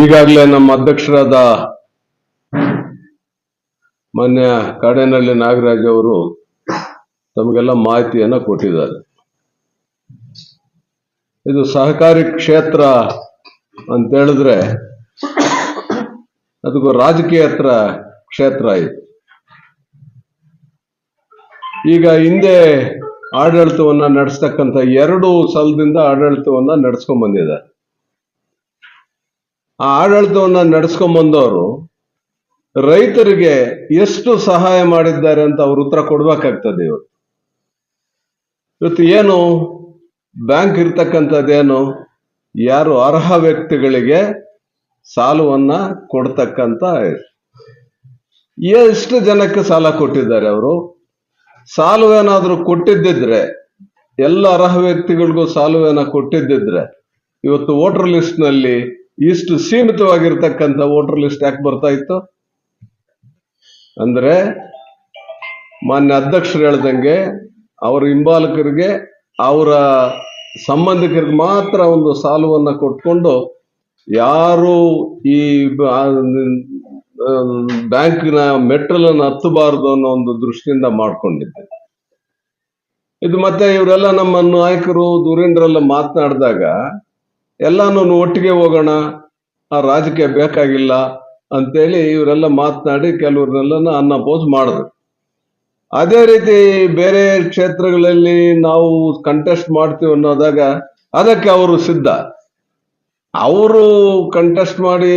ಈಗಾಗಲೇ ನಮ್ಮ ಅಧ್ಯಕ್ಷರಾದ ಮಾನ್ಯ ಕಾಡೇನಹಳ್ಳಿ ನಾಗರಾಜ್ ಅವರು ತಮಗೆಲ್ಲ ಮಾಹಿತಿಯನ್ನ ಕೊಟ್ಟಿದ್ದಾರೆ. ಇದು ಸಹಕಾರಿ ಕ್ಷೇತ್ರ ಅಂತ ಹೇಳಿದ್ರೆ ಅದಕ್ಕೂ ರಾಜಕೀಯೇತರ ಕ್ಷೇತ್ರ ಇದು ಈಗ ಹಿಂದೆ ಆಡಳಿತವನ್ನ ನಡೆಸ್ತಕ್ಕಂಥ ಎರಡು ಸಲದಿಂದ ಆಡಳಿತವನ್ನ ನಡೆಸ್ಕೊಂಡ್ ಬಂದಿದ್ದಾರೆ. ಆ ಆಡಳಿತವನ್ನ ನಡೆಸ್ಕೊಂಡ್ ಬಂದವರು, ರೈತರಿಗೆ ಎಷ್ಟು ಸಹಾಯ ಮಾಡಿದ್ದಾರೆ ಅಂತ ಅವ್ರ ಉತ್ತರ ಕೊಡ್ಬೇಕಾಗ್ತದೆ ಇವತ್ತು. ಇವತ್ತು ಏನು, ಬ್ಯಾಂಕ್ ಇರ್ತಕ್ಕಂಥದ್ದೇನು ಯಾರು ಅರ್ಹ ವ್ಯಕ್ತಿಗಳಿಗೆ ಸಾಲವನ್ನ ಕೊಡ್ತಕ್ಕಂತ ಎಷ್ಟು ಜನಕ್ಕೆ ಸಾಲ ಕೊಟ್ಟಿದ್ದಾರೆ ಅವರು? ಸಾಲವೇನಾದ್ರೂ ಕೊಟ್ಟಿದ್ದಿದ್ರೆ, ಎಲ್ಲ ಅರ್ಹ ವ್ಯಕ್ತಿಗಳಿಗೂ ಸಾಲವೇನ ಕೊಟ್ಟಿದ್ದಿದ್ರೆ, ಇವತ್ತು ವೋಟರ್ ಲಿಸ್ಟ್ನಲ್ಲಿ ಇಷ್ಟು ಸೀಮಿತವಾಗಿರ್ತಕ್ಕಂಥ ವೋಟರ್ ಲಿಸ್ಟ್ ಯಾಕೆ ಬರ್ತಾ ಇತ್ತು? ಅಂದ್ರೆ ಮಾನ್ಯ ಅಧ್ಯಕ್ಷರು ಹೇಳ್ದಂಗೆ ಅವರ ಹಿಂಬಾಲಕರಿಗೆ, ಅವರ ಸಂಬಂಧಿಕರಿಗೆ ಮಾತ್ರ ಒಂದು ಸಾಲವನ್ನು ಕೊಟ್ಕೊಂಡು ಯಾರು ಈ ಬ್ಯಾಂಕಿನ ಮೆಟ್ರಲನ್ನು ಹತ್ತಬಾರದು ಅನ್ನೋ ಒಂದು ದೃಷ್ಟಿಯಿಂದ ಮಾಡ್ಕೊಂಡಿದ್ದೆ. ಇದು ಮತ್ತೆ ಇವರೆಲ್ಲ ನಮ್ಮ ನಾಯಕರು ದೂರೇಂದ್ರೆಲ್ಲ ಮಾತನಾಡಿದಾಗ ಎಲ್ಲಾನು ಒಟ್ಟಿಗೆ ಹೋಗೋಣ, ಆ ರಾಜಕೀಯ ಬೇಕಾಗಿಲ್ಲ ಅಂತೇಳಿ ಇವರೆಲ್ಲ ಮಾತನಾಡಿ ಕೆಲವ್ರನ್ನೆಲ್ಲ ಅನ್ನಪೋಸ್ ಮಾಡಿದ್ರು. ಅದೇ ರೀತಿ ಬೇರೆ ಕ್ಷೇತ್ರಗಳಲ್ಲಿ ನಾವು ಕಂಟೆಸ್ಟ್ ಮಾಡ್ತೀವಿ ಅನ್ನೋದಾಗ ಅದಕ್ಕೆ ಅವರು ಸಿದ್ಧ. ಅವರು ಕಂಟೆಸ್ಟ್ ಮಾಡಿ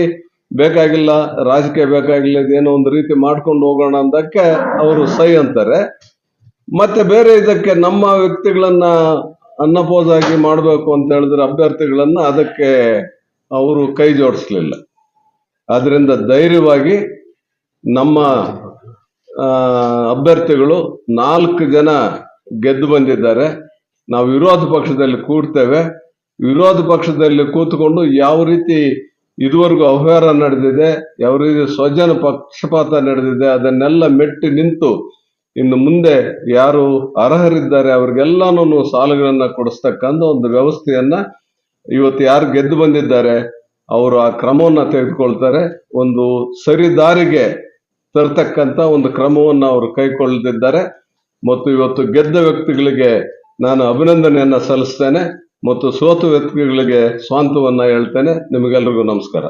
ಬೇಕಾಗಿಲ್ಲ, ರಾಜಕೀಯ ಬೇಕಾಗಿಲ್ಲ ಏನೋ ಒಂದು ರೀತಿ ಮಾಡ್ಕೊಂಡು ಹೋಗೋಣ ಅಂದಕ್ಕೆ ಅವರು ಸೈ ಅಂತಾರೆ. ಮತ್ತೆ ಬೇರೆ ಇದಕ್ಕೆ ನಮ್ಮ ವ್ಯಕ್ತಿಗಳನ್ನ ಅನ್ನಪೋಸ್ ಮಾಡಬೇಕು ಅಂತ ಹೇಳಿದ್ರೆ ಅಭ್ಯರ್ಥಿಗಳನ್ನ ಅದಕ್ಕೆ ಅವರು ಕೈ ಜೋಡಿಸ್ಲಿಲ್ಲ. ಅದರಿಂದ ಧೈರ್ಯವಾಗಿ ನಮ್ಮ ಅಭ್ಯರ್ಥಿಗಳು ನಾಲ್ಕು ಜನ ಗೆದ್ದು ಬಂದಿದ್ದಾರೆ. ನಾವು ವಿರೋಧ ಪಕ್ಷದಲ್ಲಿ ಕೂಡ್ತೇವೆ ವಿರೋಧ ಪಕ್ಷದಲ್ಲಿ ಕೂತ್ಕೊಂಡು ಯಾವ ರೀತಿ ಇದುವರೆಗೂ ಅವ್ಯವಹಾರ ನಡೆದಿದೆ, ಯಾವ ರೀತಿ ಸ್ವಜನ ಪಕ್ಷಪಾತ ನಡೆದಿದೆ, ಅದನ್ನೆಲ್ಲ ಮೆಟ್ಟಿ ನಿಂತು ಇನ್ನು ಮುಂದೆ ಯಾರು ಅರ್ಹರಿದ್ದಾರೆ ಅವ್ರಿಗೆಲ್ಲಾನು ಸಾಲಗಳನ್ನ ಕೊಡಿಸ್ತಕ್ಕಂಥ ಒಂದು ವ್ಯವಸ್ಥೆಯನ್ನ ಇವತ್ತು ಯಾರು ಗೆದ್ದು ಬಂದಿದ್ದಾರೆ, ಅವರು ಆ ಕ್ರಮವನ್ನ ತೆಗೆದುಕೊಳ್ತಾರೆ. ಒಂದು ಸರಿದಾರಿಗೆ ತರ್ತಕ್ಕಂಥ ಒಂದು ಕ್ರಮವನ್ನು ಅವರು ಕೈಗೊಳ್ಳದಿದ್ದಾರೆ. ಮತ್ತು ಇವತ್ತು ಗೆದ್ದ ವ್ಯಕ್ತಿಗಳಿಗೆ ನಾನು ಅಭಿನಂದನೆಯನ್ನ ಸಲ್ಲಿಸ್ತೇನೆ. ಮತ್ತು ಸೋತು ವ್ಯಕ್ತಿಗಳಿಗೆ ಸ್ವಾಂತವನ್ನ ಹೇಳ್ತೇನೆ. ನಿಮಗೆಲ್ರಿಗೂ ನಮಸ್ಕಾರ.